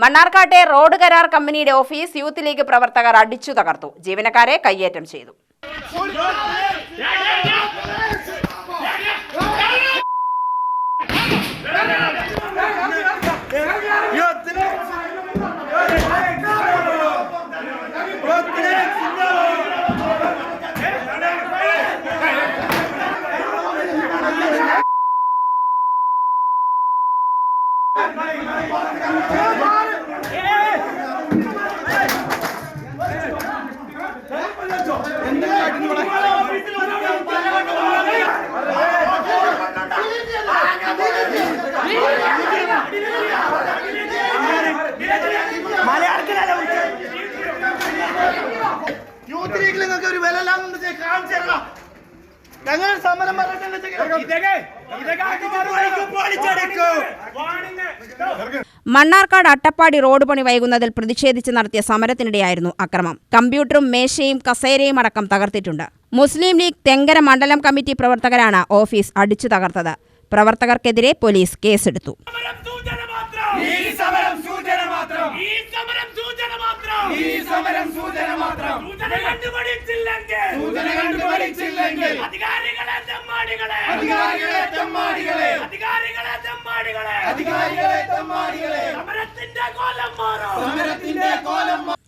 മണ്ണാർക്കാട്ടെ road കരാർ കമ്പനിയുടെ office youth league പ്രവർത്തകർ അടിച്ചു തകർത്തു ജീവനക്കാരെ കയ്യേറ്റം ചെയ്തു യൂത്ത് ലീഗിൽ നിങ്ങൾക്ക് ഒരു വില ഇല്ലാന്ന് കാണിച്ചു തരണം. ഞങ്ങൾ സമരം മണ്ണാർക്കാട് അട്ടപ്പാടി റോഡ് പണി വൈകുന്നതിൽ പ്രതിഷേധിച്ച് നടത്തിയ സമരത്തിനിടെയായിരുന്നു അക്രമം. കമ്പ്യൂട്ടറും മേശയും കസേരയും അടക്കം തകർത്തിട്ടുണ്ട്. മുസ്ലിം ലീഗ് തെങ്കര മണ്ഡലം കമ്മിറ്റി പ്രവർത്തകരാണ് ഓഫീസ് അടിച്ചു തകർത്തത്. പ്രവർത്തകർക്കെതിരെ പോലീസ് കേസെടുത്തു. സമരം